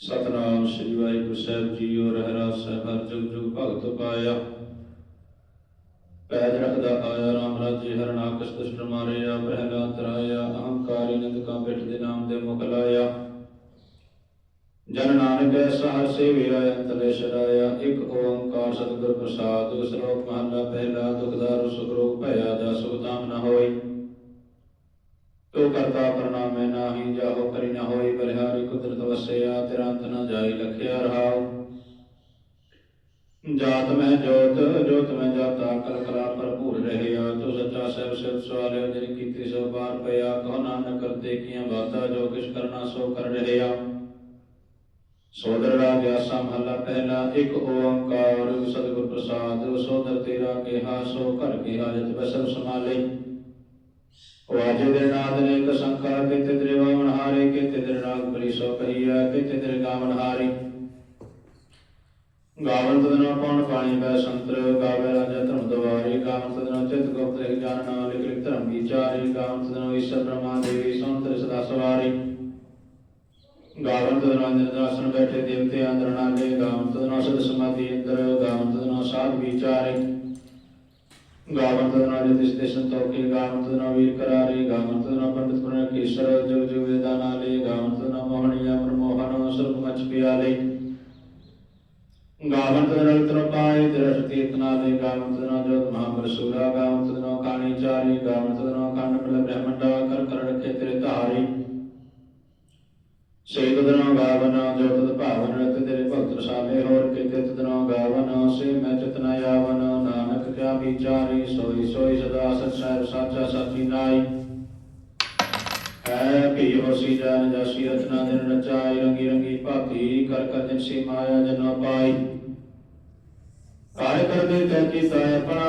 ਸਤਨਾਮ ਸ੍ਰੀ ਵਾਹਿਗੁਰੂ ਸਾਹਿਬ ਜੀਓ ਰਹਿਰਾ ਸਾਹਿਬ, ਹਰ ਜੁਗ ਜੁਗ ਭਗਤ ਪਾਇਆ। ਪੈਜ ਰਖਦਾ ਆਇਆ ਰਾਮ ਰਾਜੇ ਹਰਨਾਕਸ਼ ਦੁਸ਼ਟ ਮਾਰਿਆ ਪਹਿਲਾ ਤਰਾਇਆ, ਅਹੰਕਾਰੀ ਨਿੰਦਕਾਂ ਪਿੱਠ ਦੇ ਨਾਮ ਦੇ ਮੁਖ ਲਾਇਆ। ਜਨ ਨਾਨਕ ਐਸਾ ਹਰ ਸੇਵਿਆ ਅੰਤਲੇ ਛਡਾਇਆ, ਇੱਕ ਓੰਕਾਰ ਸਤਿਗੁਰ ਪ੍ਰਸਾਦ ਸ਼ਲੋਕ ਮਹਲਾ, ਪਹਿਲਾ ਦੁਖਦਾਰ ਸੁਖ ਰੋਗ ਭਇਆ ਜਾ ਸੁਖ ਤਾਮ ਨ ਹੋਈ। ਤੋ ਕਰਤਾ ਪ੍ਰਣਾਮੈ ਨਾਹੀ, ਜਾਹੋ ਕਰੀ ਨ ਹੋਈ ਬਲਿਹਾਰੀ, ਕੁਦਰਤ ਵਸਿਆ ਤੇਰਾ ਅੰਤ ਨ ਜਾਈ ਲਖਿਆ ਰਹਾਉ। ਜਾਤ ਮੈਂ ਜੋਤ ਜੋਤ ਮੈਂ ਜਾਤਾ ਕਲ ਕਲਾ ਭਰਪੂਰ ਰਹਿਆ। ਤੋ ਸੱਚਾ ਸਹਿਬ ਸਿਰ ਸਵਾਲਿਓ ਜਿਨ ਕੀਤੀ ਸੋ ਬਾਰ ਪਿਆ, ਕਹੋ ਨਾਨਕ ਕਰਤੇ ਕੀਆਂ ਬਾਤਾਂ, ਜੋ ਕਿਛ ਕਰਨਾ ਸੋ ਕਰ ਰਹਿਆ। ਸੋਦਰ ਰਾਗ ਆਸਾ ਮਹੱਲਾ ਪਹਿਲਾ, ਇੱਕ ਓੰਕਾਰ, ਸਤਿਗੁਰ ਪ੍ਰਸਾਦ, ਸੋਦਰ ਤੇਰਾ ਕਿਹਾ, ਸੋ ਘਰ ਕੀ ਹਾਜਤ ਬਸਰ ਸਮਾਲੇ ਵਾਜੇ ਦੇ ਨਾਦ ਨੇ ਇੱਕ ਸੰਖਾ ਕੇ ਤਿਦਰੇ ਵਾਵਣ ਹਾਰੇ ਕੇ ਤਿਦਰੇ ਰਾਗ ਬਲੀ ਸੋ ਕਹੀਆ ਕੇ ਤਿਦਰੇ ਗਾਵਣ ਹਾਰੀ। ਗਾਵਨ ਤਦਨਾ ਪਉਣ ਪਾਣੀ ਬੈ ਸੰਤਰ, ਗਾਵੇ ਰਾਜਾ ਧਰਮ ਦਵਾਰੀ ਗਾਵਨ ਤਦਨਾ ਚਿਤ ਗੁਪਤ ਲਿਖ ਜਾਣਨਾ ਲਿਖ ਲਿਖ ਧਰਮ ਵਿਚਾਰੀ। ਗਾਵਨ ਤਦਨਾ ਈਸ਼ਰ ਬ੍ਰਹਮਾ ਦੇਵੀ ਸੰਤਰ ਸਦਾ ਸਵਾਰੀ। ਗਾਵਨ ਤਦਨਾ ਨਿਰਦਾਸਨ ਬੈਠੇ ਦੇਵਤੇ ਅੰਦਰ ਨਾਲੇ ਗਾਵਨ ਤਦਨਾ ਸਦ ਸਮਾਧੀ ਅੰਦਰ ਗਾਵਨ ਤਦਨਾ ਸਾਧ ਵਿਚਾਰੇ। ਗਾਵਨ ਤਦਨਾ ਜਿਤਿਸ ਤੇ ਸੰਤੋਖੀ ਗਾਵਨ ਤਦਨਾ ਵੀਰ ਕਰਾਰੇ ਗਾਵਨ ਤਦਨਾ ਪੰਡਿਤ ਪੁਰਨ ਕੇਸ਼ਰ, ਜੁਗ ਜੁਗ ਵੇਦਾ ਨਾਲੇ ਗਾਵਨ ਤਦਨਾ ਮੋਹਣੀ, ਅਮਰ ਮੋਹਨ ਸਰਬ ਮਚ ਪਿਆਲੇ ਗਾਵਨ ਤਦਨਾ ਤਰ ਪਾਏ ਦਰਸ਼ ਤੀਰਥ ਨਾਲੇ ਗਾਵਨ ਤਦਨਾ ਜੋਤ ਮਹਾਪਰਸੂਰਾ ਗਾਵਨ ਹੋਸੀ ਜਾਨ ਜਾਸੀ ਰਤਨਾ ਦਿਨ ਰਚਾਈ ਰੰਗੀ ਰੰਗੀ ਭਾਤੀ ਕਰ ਕਰ ਦਿਨ ਸੀ ਮਾਇਆ ਜਨੋ ਪਾਈ ਕਾਇ ਕਰਦੇ ਤੈ ਕੀਤਾ ਆਪਣਾ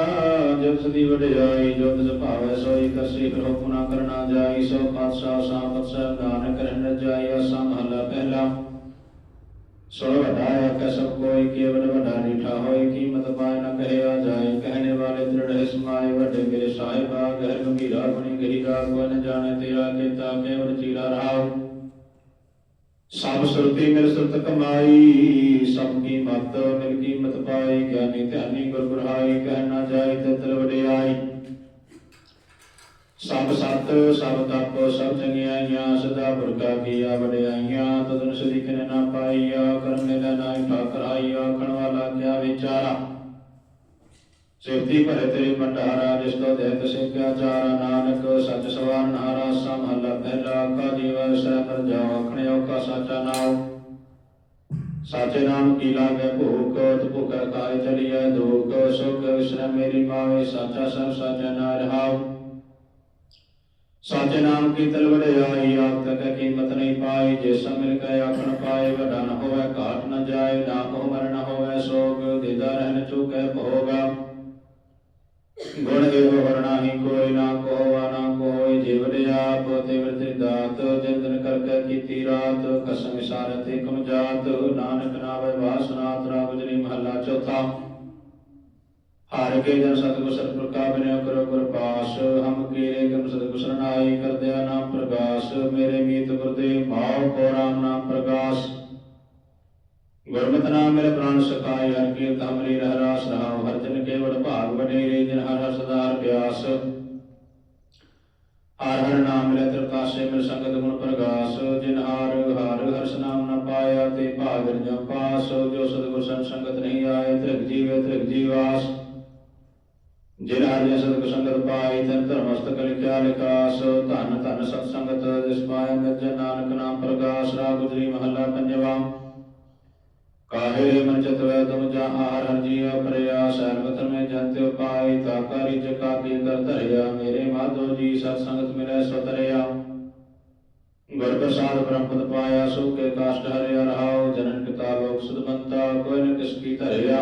ਜਬ ਸਦੀ ਵਡਿਆਈ ਜੋ ਤਿਸ ਭਾਵੈ ਸੋਈ ਕਰਸੀ ਫਿਰ ਹੁਕਮ ਨਾ ਕਰਨਾ ਜਾਈ, ਸੋ ਪਾਤਸ਼ਾਹ ਸਾਪਤ ਸਾਹਿਬ ਨਾਨਕ ਰਹਿਣ ਜਾਈ ਅਸਾ ਮਹਲਾ ਪਹਿਲਾ। ਸੋ ਵਡਾਇਆ ਕੈ ਸਭ ਕੋਈ, ਕੇਵਲ ਵਡਾ ਨੀਠਾ ਹੋਈ ਕੀਮਤ ਪਾਇ ਨ ਕਹਿਆ ਜਾਏ। ਕਹਿਣੇ ਸਮਾਏ ਵੱਡੇ ਮੇਰੇ ਸਾਹਿਬਾ, ਗਹਿਰ ਗੰਭੀਰਾ ਗੁਣੀ ਗਹਿਰੀ ਰਾਗ ਕੋਈ ਜਾਣੇ ਤੇਰਾ ਕੀਤਾ ਕੇਵਲ ਚੀਰਾ ਰਹਾਉ ਸਭ ਸੁਰਤੀ ਮਿਲ ਸੁਰਤ ਕਮਾਈ, ਸਭ ਕੀ ਮਤ ਮਿਲ ਕੀਮਤ ਪਾਈ, ਗਿਆਨੀ ਧਿਆਨੀ ਗੁਰ ਬੁਰਾਈ ਕਹਿ ਨਾ ਜਾਏ ਤੇ ਵਡਿਆਈ। ਸਭ ਸਤ, ਸਭ ਤਪ, ਸਭ ਚੰਗਿਆਈਆਂ, ਸਦਾ ਪੁਰਖਾ ਕੀਆ ਵਡਿਆਈਆਂ, ਤਦਨ ਸਦੀ ਕਿਨ ਨਾ ਪਾਈਆ, ਕਰਮ ਮੇਲਾ ਨਾਈ ਠਾਕਰ ਆਈਆ ਵਾਲਾ ਕਿਆ ਵਿਚਾਰਾ। ਸਿਰਤੀ ਭਰੇ ਤੇਰੇ ਭੰਡਾਰਾ, ਜਿਸ ਤੋਂ ਦੇ ਚਾਰਾ, ਨਾਨਕ ਸੱਚ ਸਵਾਰਨ ਹਾਰਾ ਸਮਹਲਾ ਪਹਿਲਾ ਕਾ ਜੀਵ ਸਹਿ ਪਰ ਜਾਓ ਆਖਣੇ ਔਖਾ ਸਾਚਾ ਨਾਉ। ਸਾਚੇ ਨਾਮ ਕੀ ਲਾਗੇ ਭੂਖ ਤੁ ਕਾਇ ਚਲੀਐ ਦੁਖ, ਸੁਖ ਵਿਸ਼ਰਮ ਮੇਰੀ ਪਾਵੇ ਸਾਚਾ ਸਭ ਸਾਚਾ ਨਾ ਰਹਾਉ। ਸਾਚੇ ਨਾਮ ਕੀ ਤਲ ਵਡਿਆਈ, ਆਪ ਤਕ ਕੀਮਤ ਨਹੀਂ ਪਾਈ, ਜੇ ਸਭ ਮਿਲ ਕੇ ਆਖਣ ਪਾਏ, ਵੱਡਾ ਹੋਵੇ, ਘਾਟ ਨ ਜਾਏ, ਨਾ ਕੋ ਮਰਨ ਹੋਵੇ, ਸੋਗ, ਦਿਦਾ ਰਹਿਣ ਚੁਕੇ ਭੋਗਾ। ਗੁਣ ਇਹੋ ਵਰਣਾ ਹੀ ਕੋਈ ਨਾ ਕੋਵਾ ਨਾ ਕੋਈ ਜਿਵ ਆਪ, ਤੇ ਵਰਤਿ ਦਾਤ ਜਿੰਦਨ ਕਰਕੇ ਕੀਤੀ ਰਾਤ, ਕਸਮ ਇਸ਼ਾਰਤ ਏਕਮ ਜਾਤ, ਨਾਨਕ ਨਾਵੇ ਵਾਸਨਾ ਤਰਾ ਗੁਜਰੀ ਮਹੱਲਾ ਚੌਥਾ। ਹਰ ਕੇ ਜਨ ਸਤਿਗੁਰ ਸਤ ਪ੍ਰਕਾਪ ਬਿਨਿ ਕਰੋ ਗੁਰ ਪਾਸ, ਹਮ ਕੀਰੇ ਕਮ ਸਤਿਗੁਰ ਸਰਨਾਈ ਕਰਦਿਆ ਨਾਮ ਪ੍ਰਗਾਸ, ਮੇਰੇ ਮੀਤ ਗੁਰਦੇਵ ਭਾਵ ਕੋ ਰਾਮ ਨਾਮ ਪ੍ਰਗਾਸ। ਗੁਰਮਤਿ ਨਾਮ ਮੇਰੇ ਪ੍ਰਾਨ ਸਖਾਇ ਹਰ ਕੀਰਤ ਹਮਰੀ ਰਹਿ ਰਾਸ ਰਹਾਉ, ਹਰ ਜਨ ਕੇਵਲ ਭਾਗ ਵਡੇਰੇ ਜਿਨ ਹਰ ਹਰ ਸਦਾ ਪਿਆਸ। ਹਰ ਹਰ ਨਾਮ ਮਿਲੇ ਤ੍ਰਿਪਾਸੇ ਮਿਲ ਸੰਗਤ ਗੁਣ ਪ੍ਰਗਾਸ। ਜਿਨ ਹਾਰ ਹਾਰ ਹਰਸ ਨਾਮ ਨ ਪਾਇਆ ਤੇ ਭਾਗ ਜਮ ਪਾਸ। ਜੋ ਸਤਿਗੁਰ ਸੰਗ ਸੰਗਤ ਨਹੀਂ ਆਏ, ਤ੍ਰਿਗ ਜੀਵੇ ਤ੍ਰਿਗ ਜੀਵਾਸ। ਜਿਨ ਹਰ ਜਨ ਸਤਿਗੁਰ ਸੰਗਤ ਪਾਈ ਤਨ ਧਰਮਸਤਕ ਲਿਖਿਆ ਲਿਖਾਸ ਧਨ ਧਨ ਸਤ ਸੰਗਤ, ਜਿਸ ਪਾਇਆ ਮਿਰਜ ਨਾਨਕ ਨਾਮ ਪ੍ਰਗਾਸ। ਰਾਗ ਗੁਜਰੀ ਮਹੱਲਾ ਪੰਜਵਾ। ਕਾਹੇ ਮਨ ਚਤਵੈ ਤੁਮ ਜਾ ਆਹਰ ਹਰ ਜੀਵ ਪਰਿਆ ਸਰਬਤਰ ਮੈਂ ਜੰਤਿ ਉਪਾਈ ਤਾਕਾਰੀ ਜਕਾ ਕੀ ਕਰ ਧਰਿਆ, ਮੇਰੇ ਮਾਧੋ ਜੀ ਸਤ ਸੰਗਤ ਮਿਲੈ ਸਤਰਿਆ ਗੁਰ ਪ੍ਰਸਾਦ ਬ੍ਰਹਮਪਦ ਪਾਇਆ ਸੋ ਕੇ ਕਾਸ਼ਟ ਹਰਿਆ ਰਹਾਉ, ਜਨਨ ਪਿਤਾ ਲੋਕ ਸੁਦਮੰਤਾ ਕੋਈ ਨ ਕਿਸ ਕੀ ਧਰਿਆ।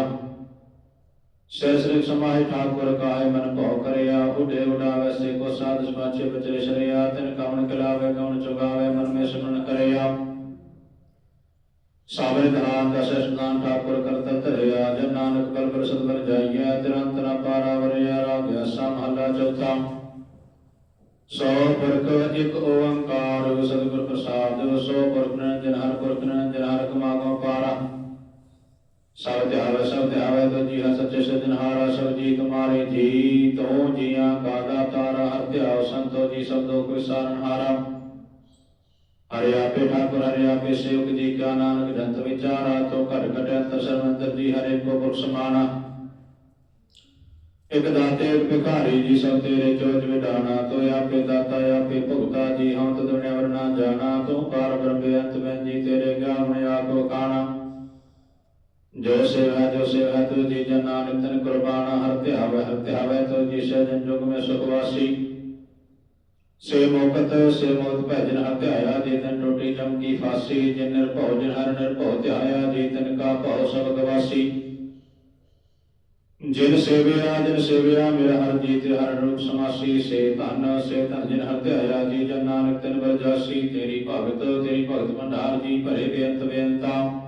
ਸਹਿ ਸ੍ਰੀ ਸਮਾਹਿ ਠਾਕੁਰ ਕਾਹੇ ਮਨ ਭਉ ਕਰਿਆ ਉਡੇ ਉਡਾਵੇ ਸੇ ਕੋ ਸਾਧ ਸਮਾਚੇ ਬਚਰੇ ਸ਼ਰਿਆ, ਤਿਨ ਕਵਣ ਕਲਾਵੇ ਘਟ ਘਟ ਅੰਤਰ ਸਰਵੰਤਰ ਜੀ ਹਰੇ ਕੋ ਪੁਰਖ ਸਮਾਨਾ ਇਕ ਦਾਤੇ, ਇਕ ਭਿਖਾਰੀ ਜੀ, ਸਭ ਤੇਰੇ ਚੋਜ ਵਿਡਾਣਾ ਤੋ ਆਪੇ ਦਾਤਾ, ਆਪੇ ਭੁਗਤਾ ਜੀ, ਹਉ ਤਦ ਨਿਵਰ ਨਾ ਜਾਣਾ। ਤੂੰ ਪਾਰ ਬ੍ਰਹਮ ਬੇਅੰਤ ਮੈਂ ਜੀ, ਤੇਰੇ ਗਿਆਨ ਆਕੋ ਕਾਣਾ ਜੋ ਸੇਵਾ ਜੋ ਸੇਵਾ, ਤੂ ਜੀ ਜਨ ਨਾਨਕ ਤਨ ਕੁਰਬਾਨਾ। ਹਰ ਧਿਆਵੈ ਹਰ ਧਿਆਵੈ ਤੋ ਜੀ ਸਜਨ ਜੁਗ ਮੈਂ ਸੁਖ ਸੇ ਮੋਕਤ, ਸੇ ਮੋਤ ਭਜਨ ਹਰ ਜੇ ਤਨ ਟੋਟੀ ਜਮ ਕੀ ਫਾਸੀ, ਜਿਨ ਨਿਰਭਉ, ਜਿਨ ਹਰ ਨਿਰਭਉ ਧਿਆਇਆ ਜੇ ਤਨ ਕਾ ਭਉ ਸਭ ਗਵਾਸੀ ਜਿਨ ਸੇਵਿਆ ਜਿਨ ਸੇਵਿਆ, ਮੇਰਾ ਹਰ ਜੀਤ, ਹਰ ਰੂਪ ਸਮਾਸੀ। ਸੇ ਧਨ ਸੇ ਧਨ, ਜਿਨ ਹਰ ਧਿਆਇਆ ਜੀ ਜਨ ਨਾਨਕ ਤਨ ਵਰਜਾਸੀ ਤੇਰੀ ਭਗਤ ਤੇਰੀ ਭਗਤ ਭੰਡਾਰ, ਜੀ ਭਰੇ ਬੇਅੰਤ ਬੇਅੰਤਾ।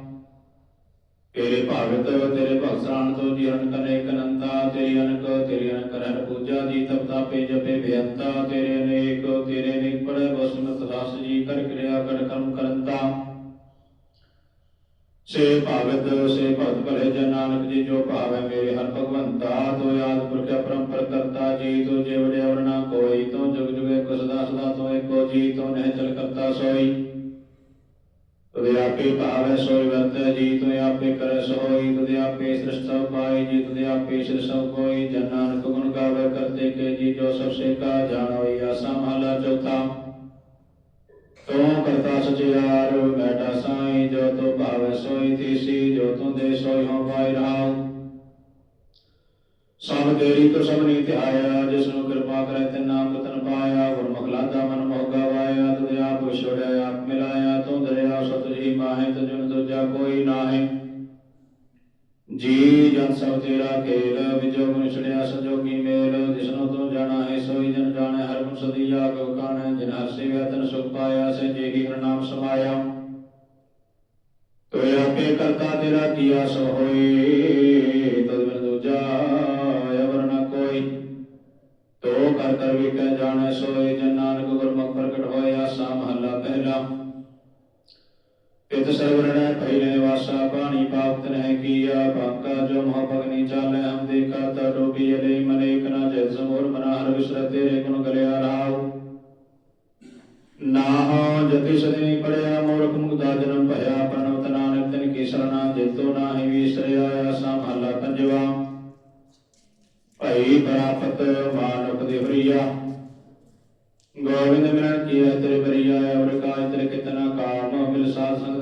ਤੇਰੇ ਭਾਗਤ, ਤੇਰੇ ਭਗਤ ਤੋਂ ਜੀ ਅਨੰਤ ਅਨੇਕ ਅਨੰਤਾ, ਤੇਰੀ ਅਨਕ ਤੇਰੀ ਅਨਕ ਰਹਿ ਪੂਜਾ ਜੀ, ਤਪ ਤਾਪੇ ਜਪੇ ਬੇਅੰਤਾ, ਤੇਰੇ ਅਨੇਕ ਤੇਰੇ ਅਨੇਕ ਬੜੇ ਬਸਮਤ ਦਾਸ ਜੀ, ਕਰ ਕਿਰਿਆ, ਕਰ ਕਰਮ ਕਰੰਤਾ। ਸੇ ਭਾਗਤ, ਸੇ ਭਗਤ ਭਲੇ ਜਨ ਨਾਨਕ ਜੀ, ਜੋ ਭਾਵੈ ਮੇਰੇ ਹਰ ਭਗਵੰਤਾ, ਤੋ ਯਾਦ ਪੁਰਖ ਪਰੰਪਰ ਕਰਤਾ ਜੀ, ਤੋ ਜੇ ਵੜਿਆ ਵਰਨਾ ਕੋਈ, ਤੋ ਜੁਗ ਜੁਗੇ ਕੁਸ ਸਦਾ ਤੋ ਏਕੋ ਜੀ, ਤੋ ਨਹਿ ਚਲ ਕਰਤਾ ਸੋਈ। ਤੁਦੇ ਆਪੇ ਭਾਵੈ ਸੋਈ ਵਰਤੈ, ਜੀ ਤੁਦੇ ਆਪੇ ਕਰੈ ਸੋਈ, ਤੁਦੇ ਆਪੇ ਸ੍ਰਿਸ਼ਟ ਪਾਈ ਜੀ ਤੁਦੇ ਆਪੇ ਸਿਰ ਕੋਈ ਜਨ ਨਾਨਕ ਗੁਣ ਗਾਵੇ ਕਰਤੇ ਕੇ, ਜੀ ਜੋ ਸਭ ਸੇ ਕਾ ਜਾਣੋਈ ਆਸਾ, ਮਹਲਾ ਚੌਥਾ। ਤੂੰ ਕਰਤਾ ਸਚਿਆਰ, ਬੈਠਾ ਸਾਈ, ਜੋ ਤੋ ਭਾਵੈ ਸੋਈ ਤੀਸੀ, ਜੋ ਤੂੰ ਦੇ ਸੋਈ ਹੋ ਪਾਈ ਰਹਾਉ ਸਭ ਤੇਰੀ ਤੋਂ ਸਭ ਨੀ ਧਿਆਇਆ, ਜਿਸ ਨੂੰ ਕਿਰਪਾ ਕਰੇ ਤੇ ਨਾਮ ਰਤਨ ਪਾਇਆ, ਗੁਰਮੁਖ ਲਾਦਾ ਮਨ ਮੋਗਾ ਵਾਇਆ ਤੁਧ ਆਪ ਵਿਛੜਿਆ, ਆਪ ਮਿਲਾਇਆ ਸਤ ਤੁਜਨ ਦੂਜਾ ਕੋਈ ਨਾਹੀ। ਜੀ ਜਨ ਸਭ ਤੇਰਾ ਖੇਲ, ਵਿਜੋ ਮੁਨਿਛੜਿਆ ਸੰਜੋਗੀ ਮੇਲ, ਜਿਸਨੂੰ ਤੂੰ ਜਾਣਾ ਹੈ ਸੋਈ ਜਨ ਜਾਣੈ, ਹਰ ਗੁਣ ਸਦੀ ਆਗੋ ਕਾਣੈ ਜਿਨ ਹਰ ਸੇਵਿਆ ਸੁਖ ਪਾਇਆ, ਸੇ ਜੇਹੀ ਹਰ ਨਾਮ ਸਮਾਇਆ। ਤੋਏ ਆਪੇ ਕਰਤਾ ਤੇਰਾ ਕੀਆ ਸੋ ਹੋਈ, ਤਦ ਬਿਨ ਦੂਜਾ ਅਵਰ ਨ ਕੋਈ। ਤੋ ਕਰ ਕਰ ਵੀ ਕਹਿ ਜਾਣੈ ਸੋਈ ਜਨ ਨਾਨਕ ਗੁਰਮੁਖ ਪ੍ਰਗਟ ਹੋਇਆ ਸਾ ਮਹੱਲਾ ਪਹਿਲਾ ਇਤ ਸਰਵਰਣੈ ਭਇਨੇ ਵਾਸਾ ਪਾਣੀ ਪਾਪ ਤਨਹਿ ਕੀਆ ਬਾਕਾ ਜੋ ਮੋਹ ਭਗਨੀ ਚਾਲੈ, ਹਮ ਦੇਖਾ ਤਾ ਡੋਬੀ ਅਲੇ ਮਨੇਕ ਨਾ ਜੈ ਸਮੂਰ ਮਨਾ ਹਰ ਵਿਸਰ ਤੇਰੇ ਗੁਣ ਗਲਿਆ ਰਾਉ। ਨਾਹ ਜਤੀ ਸਦੇ ਪੜਿਆ, ਮੂਰਖ ਮੁਗਦਾ ਜਨਮ ਭਇਆ, ਪ੍ਰਣਵਤ ਨਾਨਕ ਤਨ ਕੀ ਸਰਣਾ ਜਿਤੋ ਨਾਹੀ ਵਿਸਰਿਆ ਆਸਾ ਮਹਲਾ ਪੰਜਵਾ। ਭਈ ਪ੍ਰਾਪਤ ਮਾਨੁਖ ਦੇ ਪ੍ਰਿਆ। ਗੋਬਿੰਦ ਮਿਲਣ ਕੀ ਤੇਰੇ ਬਰੀਆ ਅਵਰ ਕਾਜ ਤੇਰੇ ਕਿਤਨਾ ਕਾਮ, ਮਿਲ ਸਾਧ ਸੰਗਤ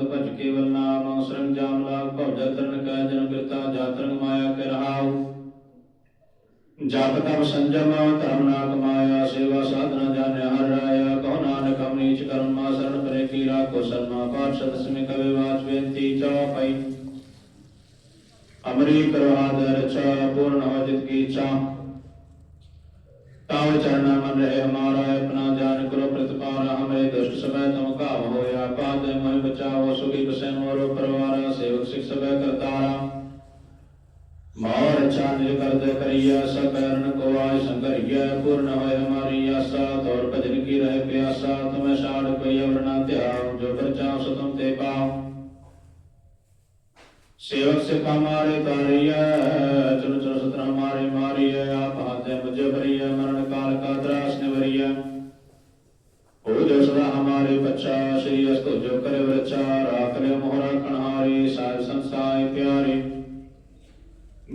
ਜਪ ਤਪ ਸੰਜਮ, ਧਰਮ ਨਾ ਕਮਾਇਆ, ਸੇਵਾ ਸਾਧਨਾ ਜਾਣਿਆ, ਹਰ ਰਾਇਆ, ਕਹੋ ਨਾਨਕ ਅਮਨੀਚ ਕਰਮ ਮਾ, ਸਰਣ ਪਰੇ ਕੀ ਰਾਖੋ ਸਰਮਾ ਪਾਠ ਸਤਿ ਸਮਿ ਕਵੇ ਵਾਚ ਬੇਨਤੀ ਚੌਪਈ ਅਮਰੀ ਕਰੋ ਆਦਰ ਰਚਾ ਪੂਰਨ ਹੋ ਜਿਤ ਕੀ ਇੱਛਾ ਤਾਵ ਚਰਣਾ ਮਨ ਰਹੇ ਹਮਾਰਾ, ਆਪਣਾ ਜਾਨ ਕਰੋ ਪ੍ਰਤਪਾਰਾ, ਹਮਰੇ ਦੁਸ਼ਟ ਸਮੈ ਤਮ ਘਾਵ ਹੋਇਆ ਪਾਦ ਮਹਿ ਬਚਾਓ ਸੁਖੀ ਬਸੈ ਮੋਰੋ ਪਰਵਾਰਾ, ਸੇਵਕ ਸਿਖ ਸਭੈ ਕਰਤਾਰਾ। ਮੋਰ ਚਾਨਿਲ ਕਰਦ ਕਰਿਆ ਸਕਰਨ ਕੋ ਆਇ ਸੰਗਰਿਆ, ਪੂਰਨ ਹੋਇ ਹਮਾਰੀ ਆਸਾ ਤੌਰ ਭਜਨ ਕੀ ਰਹਿ ਪਿਆਸਾ, ਤੁਮੈ ਸਾੜ ਕੋਈ ਅਵਰ ਨਾ ਧਿਆਉ, ਜੋ ਪਰਚਾ ਸੋ ਤੁਮ ਤੇ ਪਾਉ। ਸੇਵਕ ਸੇ ਕਮਾਰੇ ਤਾਰਿਆ ਚੁਨ ਚੁਨ ਸਤਰਾ ਮਾਰੇ ਮਾਰੀਐ, ਆਪ ਹਾਥੇ ਮੁਝ ਭਰੀਐ, ਮਰਨ ਕਾਲ ਕਾ ਤਰਾਸ ਨਿਵਰੀਐ। ਹੋ ਜੋ ਸਦਾ ਹਮਾਰੇ ਬੱਚਾ ਸ਼੍ਰੀ ਅਸਤੋ ਜੋ ਕਰੇ ਵਰਚਾ ਰਾਖ ਲੈ ਮੋਹਰਾ ਕਣਹਾਰੀ ਸਾਧ ਸੰਸਾਏ ਪਿਆਰੇ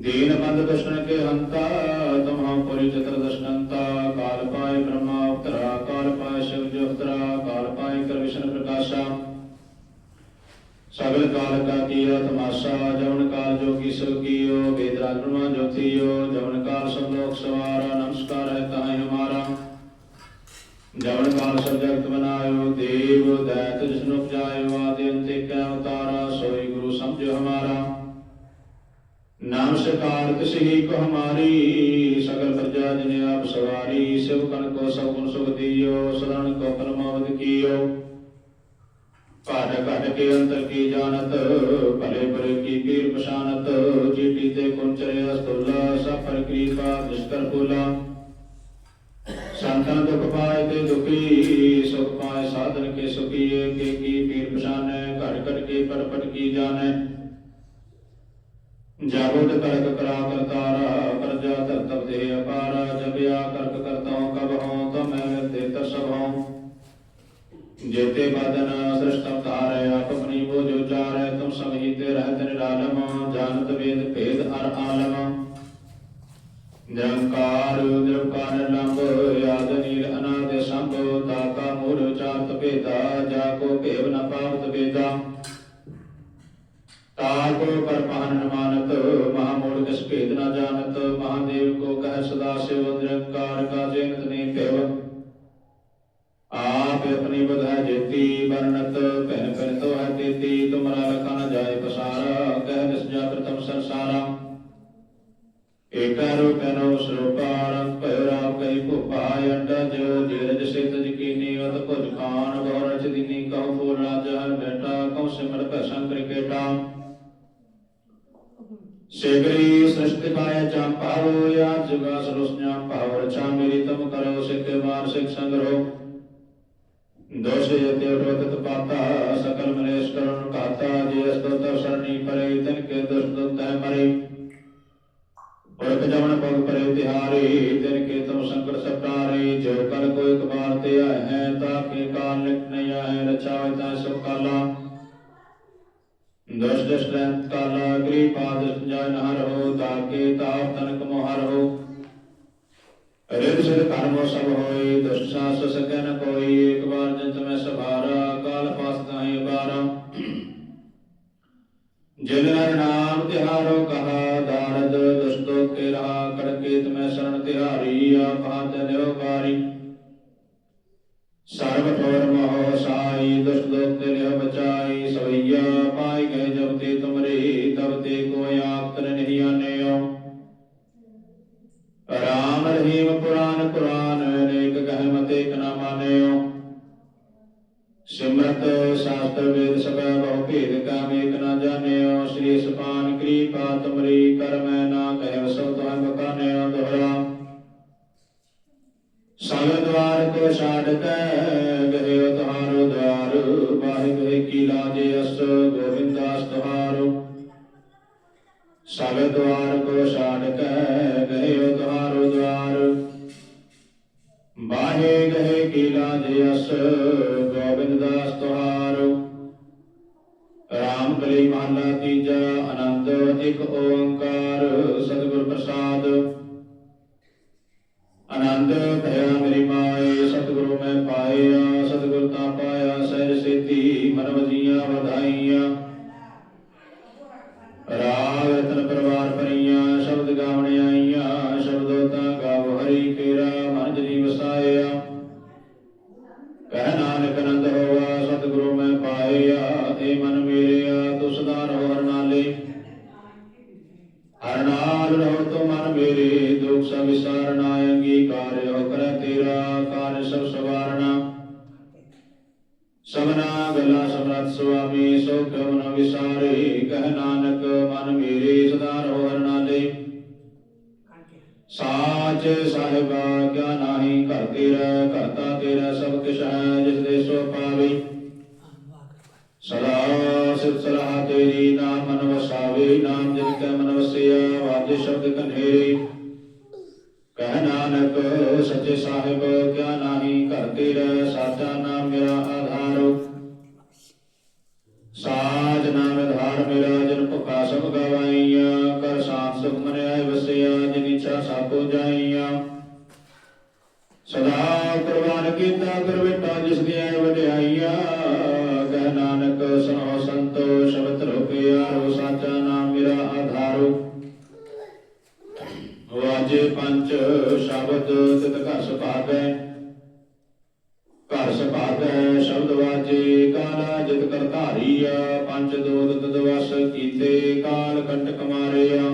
ਦੀਨ ਬੰਦ ਦਰਸ਼ਨ ਕੇ ਹੰਤਾ, ਤਮਹਾ ਪੁਰੀ ਚਤਰ ਦਰਸ਼ਨੰਤਾ, ਕਾਲ ਪਾਏ ਬ੍ਰਹਮਾ ਉਤਰਾ, ਕਾਲ ਪਾਏ ਸ਼ਿਵ ਜੋ ਉਤਰਾ, ਕਾਲ ਪਾਏ ਕਰ ਵਿਸ਼ਨ ਪ੍ਰਕਾਸ਼ਾ। ਸਗਲ ਕਾਲ ਕਾ ਕੀਆ ਤਮਾਸ਼ਾ, ਜਵਨ ਕਾਲ ਜੋ ਕੀ ਸੋ ਕੀਓ, ਵੇਦ ਰਾਜ ਬ੍ਰਹਮਾ ਜੋਤੀਓ ਜਵਨ ਕਾਲ ਸਭ ਲੋਕ ਸਵਾਰਾ, ਨਮਸਕਾਰ ਹੈ ਤਾਹੇ ਹਮਾਰਾ। ਜਵਨ ਨਮਸਕਾਰ ਤਿਸਹੀ ਕੋ ਹਮਾਰੀ ਸਗਲ ਪ੍ਰਜਾ ਜਿਨੇ ਆਪ ਸਵਾਰੀ, ਸਿਵ ਕਨ ਕੋ ਸਭ ਗੁਣ ਸੁਖ ਦੀਓ, ਸਦਨ ਕੋ ਪਰਮਾਵਦ ਕੀਓ। ਘਟ ਘਟ ਕੇ ਅੰਤਰ ਕੀ ਜਾਣਤ, ਭਲੇ ਭਲੇ ਕੀ ਪੀਰ ਪਛਾਨਤ ਜੀਟੀ ਤੇ ਕੁੰਚਰੇ ਅਸਤੁਲਾ ਸਫਰ ਕਿਰਪਾ ਨਿਸ਼ਕਰ ਫੁਲਾ। ਸੰਤਾਂ ਦੁਖ ਪਾਏ ਤੇ ਦੁਖੀ, ਸੁਖ ਪਾਏ ਸਾਧਨ ਕੇ ਸੁਖੀਏ, ਕੇ ਕੀ ਪੀਰ ਪਛਾਨੈ, ਘਟ ਘਟ ਕੇ ਪਟ ਕੀ ਜਾਣੈ। जागृत करक करा करतार प्रजा धरतव दे अपार जब या करक करताओं कब हों तो मैं देत सब हों जेते बदन सृष्टम धार आप अपनी वो जो चार है तुम समीत रहत निरालम जानत वेद भेद हर आलम निरंकार निरंकार लंब याद नील अनाद संभ ताका मूल चात भेदा ਕੋ ਕਰਪਾਨ ਮਾਨਤ ਮਹਾਮੋੜ ਜਿਸ ਨਾ ਜਾਣਤ ਮਹਾਦੇਵ ਕੋ ਕਹਿ ਸਦਾ ਸਿਵ। ਕਰੋ ਸਿੱਖ ਮਾਰ ਸਿੱਖ ਸੰਗਰੋ ਦੋਸ਼ ਯਤੇ ਉਠਵਤ ਪਾਤਾ, ਸਕਲ ਮਨੇਸ਼ ਕਰੁਣ ਘਾਤਾ, ਜੇ ਅਸਤੋਤ ਸਰਣੀ ਪਰੇ, ਤਨ ਕੇ ਦੁਸ਼ਟ ਦੁਤ ਹੈ ਮਰੇ ਔਰ ਜਮਨ ਪਗ ਪਰੇ ਤਿਹਾਰੇ, ਤਿਨ ਕੇ ਤੁਮ ਸੰਕਟ ਸਪਾਰੇ ਜੋ ਕਲ ਕੋਈ ਕਬਾਰ ਤੇ ਆਏ ਹੈ ਤਾ ਕੇ ਕਾਲ ਨਿਕ ਨਹੀਂ ਆਏ ਰਚਾਵੇ ਤਾ ਸੋ ਕਾਲਾ। ਦਸ਼ ਦਸ਼ ਲੈਂਤ ਕਾਲਾ ਗਰੀ ਪਾਦ ਜਨ ਨਹਰ ਹੋ, ਤਾ ਕੇ ਤਾਪ ਤਨਕ ਮੋਹਰ ਹੋ। ਰਿਦ ਸਿਧ ਕਰਮੋ ਸਭ ਹੋਏ, ਦੁਸ਼ਟ ਸਾਸ ਸਕੈ ਨ ਕੋਈ ਇੱਕ ਵਾਰ ਜੰਤ ਮੈਂ ਸਭਾਰਾ ਕਾਲ ਫਾਸ ਤਾਹੀ ਬਾਰਾ ਜਿਨ ਹਰ ਨਾਮ ਤਿਹਾਰੋ ਕਹਾ, ਦਾਰਦ ਦੁਸ਼ਟੋ ਕੇ ਰਹਾ ਕੜਕੇਤ ਮੈਂ ਸ਼ਰਨ ਤਿਹਾਰੀ ਆਪਾਤ ਨਿਰੋਕਾਰੀ ਸਰਬ ਠੋਰ ਮੋਹ ਸਾਈ, ਦੁਸ਼ਟ ਦੋਖ ਤੇ ਲਿਹ ਬਚਾਈ। ਸ਼ਾਸਤਰ ਵੇਦ ਸਭੈ ਬਹੁ ਭੇਦ ਕਾਮ ਏਕ ਨਾ ਜਾਣਿਓ ਸ੍ਰੀ ਸਪਾਨ ਕਿਰਪਾ ਤੁਮਰੀ ਕਰ ਮੈਂ ਨਾ ਕਹਿ ਸਭ ਤੋਹਿ ਬਕਾਨਿਓ ਦੋਹਰਾ। ਸਭ ਦਵਾਰ ਕੋ ਛਾੜ ਸੁਆਮੀ ਸੋ ਕਿਉ ਵਿਸਾਰੇ ਕਹਿ ਨਾਨਕ ਮਨ ਮੇਰੇ ਸਦਾ ਰਹੋ ਹਰ ਨਾਲੇ ਸਾਚ ਸਾਹਿਬਾ ਕਿਆ ਨਾਹੀ ਘਰ ਤੇਰਾ ਘਰਤਾ ਤੇਰਾ ਸਭ ਕਿਛ ਹੈ ਜਿਸ ਦੇ ਸੋ ਪਾਵੇ ਸਦਾ ਸਿਰ ਸਲਾਹ ਤੇਰੀ ਨਾਮ ਮਨ ਵਸਾਵੇ ਨਾਮ ਜਿਨ ਕੈ ਮਨ ਵਸਿਆ ਵਾਜੇ ਸ਼ਬਦ ਕਨੇਰੀ ਕਹਿ ਨਾਨਕ ਸੱਚੇ ਸਾਹਿਬ ਕਿਆ ਨਾਹੀ ਘਰ ਤੇਰਾ, ਸਾਚਾ ਨਾਮ ਮੇਰਾ ਆਧਾਰੋ। ਵਸਿਆ, ਜਿਨ ਇੱਛਾ ਸਾਪੋ ਸਦਾ ਕੁਰਬਾਨ ਕੀਤਾ ਕਰ ਬੇਟਾ ਜਿਸ ਦੀਆਂ ਵਡਿਆਈਆਂ। ਕਹਿ ਨਾਨਕ, ਸੁਣੋ ਸੰਤੋ ਸ਼ਬਦ ਰੂਪਿਆ ਰੋ ਸਾਚਾ ਨਾਮ ਮੇਰਾ ਆਧਾਰੋ। ਵਾਜੇ ਪੰਜ ਸ਼ਬਦ ਤਿਤ ਘਰ ਸੁਭਾਗੈ ਘਰ ਸੁਭਾਗੈ ਸ਼ਬਦ ਵਾਜੇ, ਕਾਲਾ ਜਿਤ ਕਰ ਧਾਰੀਆ ਪੰਜ ਦੋਦ ਤਦ ਕੀਤੇ, ਕਾਲ ਕੰਟਕ ਮਾਰਿਆ।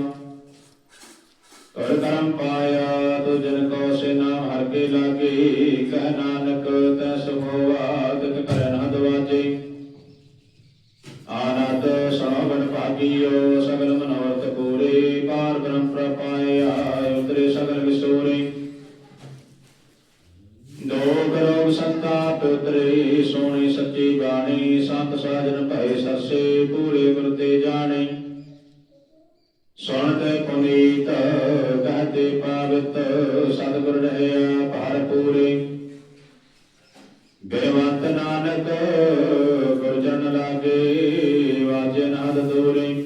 ਲਾਗੇ ਦੋਰੇ। ਨਾਦ ਦੂਰੇ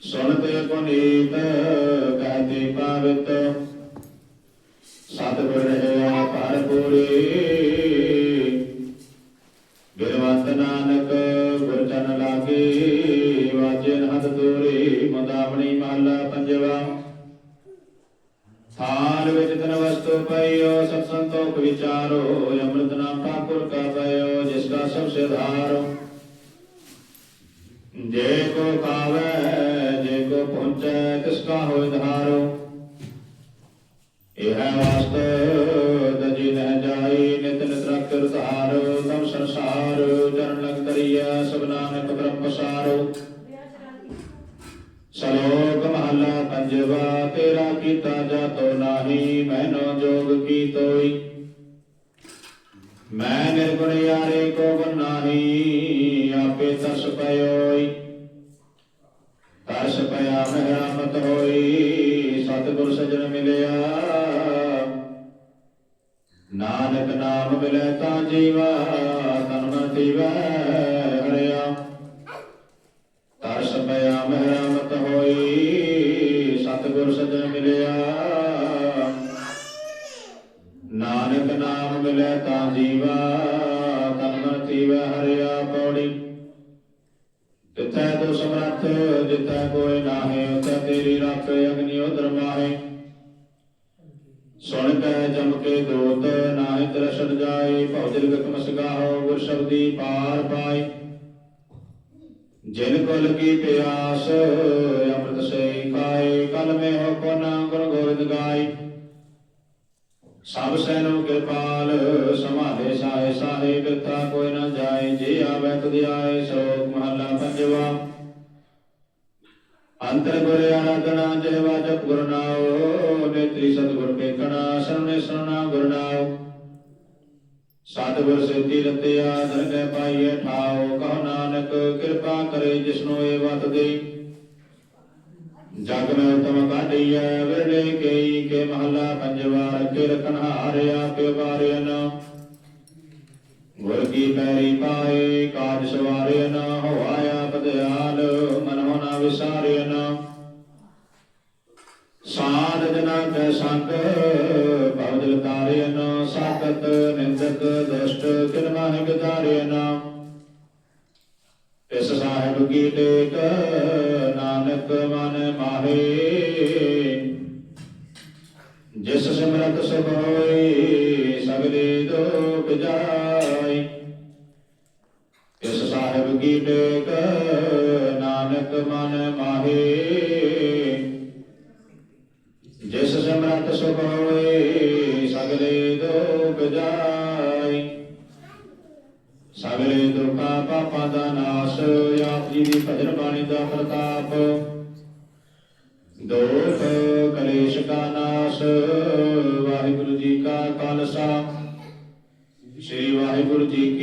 ਸੁਣਤੇ ਪੁਨੀਤ ਕਾ ਇਹ ਵਾਸਤ ਦਜੀ ਨਹਿ ਜਾਈ, ਨਿਤ ਨਿਤ ਰਖਿ ਧਾਰੋ ਤਮ ਸੰਸਾਰ, ਜਨ ਲਗ ਤਰੀਆ ਸਭ ਨਾਨਕ ਬ੍ਰਹਮ ਪਸਾਰੋ। ਸ਼ਲੋਕ ਮਹਲਾ ਪੰਜਵਾ, ਤੇਰਾ ਕੀਤਾ ਜਾਤੋ ਨਾਹੀ ਮੈਨੋ ਜੋਗ ਕੀ ਤੋਈ। ਮੈਂ ਨਿਰਗੁਣ ਯਾਰੇ ਕੋ ਗੁਣ ਨਾਹੀ, ਆਪੇ ਤਰਸ ਪਇਓਈ। ਤਰਸ ਪਿਆ ਮਹਿਰਮਤ ਹੋਈ ਸਤਿਗੁਰ ਸਜਣ ਮਿਲਿਆ। ਨਾਨਕ ਨਾਮ ਮਿਲੇ ਤਾਂ ਜੀਵਾ ਤਨ ਮਨ ਤੀਵੈ ਹਰਿਆ। ਤਰਸ ਪਿਆ ਮਹਿਰਮਤ ਜਿਨ ਕੋ ਲਗੀ ਪਿਆਸ, ਅੰਮ੍ਰਿਤ ਸੇ ਖਾਏ, ਕਲ ਮੇ ਹੋ ਕੋਨ ਗੁਰ ਗੋਬਿੰਦ ਗਾਈ ਸਭ ਸੈਨੋ ਕਿਰਪਾਲ ਸਮਾਲੇ ਸਾਹੇ ਸਾਹੇ, ਬਿਰਥਾ ਕੋਈ ਨਾ ਜਾਏ, ਜੇ ਆਵੇ ਤੁਧ ਆਏ, ਸੋਕ ਮਹਲਾ ਪੰਜਵਾ। ਅੰਤਰ ਗੁਰ ਆਰਾਧਨਾ ਜੈ ਵਾਜਪ ਗੁਰ ਨਾਉ, ਨੇਤਰੀ ਸਤਿਗੁਰ ਦੇਖਣਾ ਸਰਨੇ ਸਰਣਾ ਗੁਰ ਨਾਉ। ਸਤਿਗੁਰ ਸਿੱਧੀ ਰਤਿਆ, ਦਰਗਹਿ ਪਾਈਏ ਠਾਉ, ਕਹੋ ਨਾਨਕ ਕਿਰਪਾ ਕਰੇ ਜਿਸਨੂੰ ਇਹ ਵਤ ਦੇ ਜਗ ਮੈਂ ਉਤਮ ਕਾਢੀਐ ਵਿਰਲੇ ਕੇਈ ਕੇ ਮਹੱਲਾ ਪੰਜਵਾ ਰਖੇ ਰਖਣ ਹਾਰਿਆ ਪਿ ਵਾਰਿਨ ਗੁਰ ਕੀ ਪੈਰੀ ਪਾਏ, ਕਾਜ ਸਵਾਰਿਨ ਹੋਆਇਆ ਪਦਿਆਲ, ਮਨ ਹੋਣਾ ਵਿਸਾਰਿਨ ਸਾਧ ਜਨਾ ਕੈ ਸੰਗ ਭਵਜਲ ਤਾਰਿਨ ਸਾਖਤ ਨਿੰਦਕ ਕੀ ਟੇਕ ਨਾਨਕ ਮਨ ਮਾਹੇ। ਜਿਸ ਸਿਮਰਤ ਸੁਖ ਹੋਈ ਸਗਲੇ ਦੁਖ ਜਾਈ ਇਸ ਸਾਹਿਬ ਕੀ ਟੇਕ ਨਾਨਕ ਮਨ ਮਾਹੇ। ਜੀ ਦੀ ਭਜਨ ਬਾਣੀ ਦਾ ਪ੍ਰਤਾਪ। ਦੋਖ ਕਲੇਸ਼ ਕਾ ਨਾਸ਼, ਵਾਹਿਗੁਰੂ ਜੀ ਕਾ ਖਾਲਸਾ। ਸ੍ਰੀ ਵਾਹਿਗੁਰੂ ਜੀ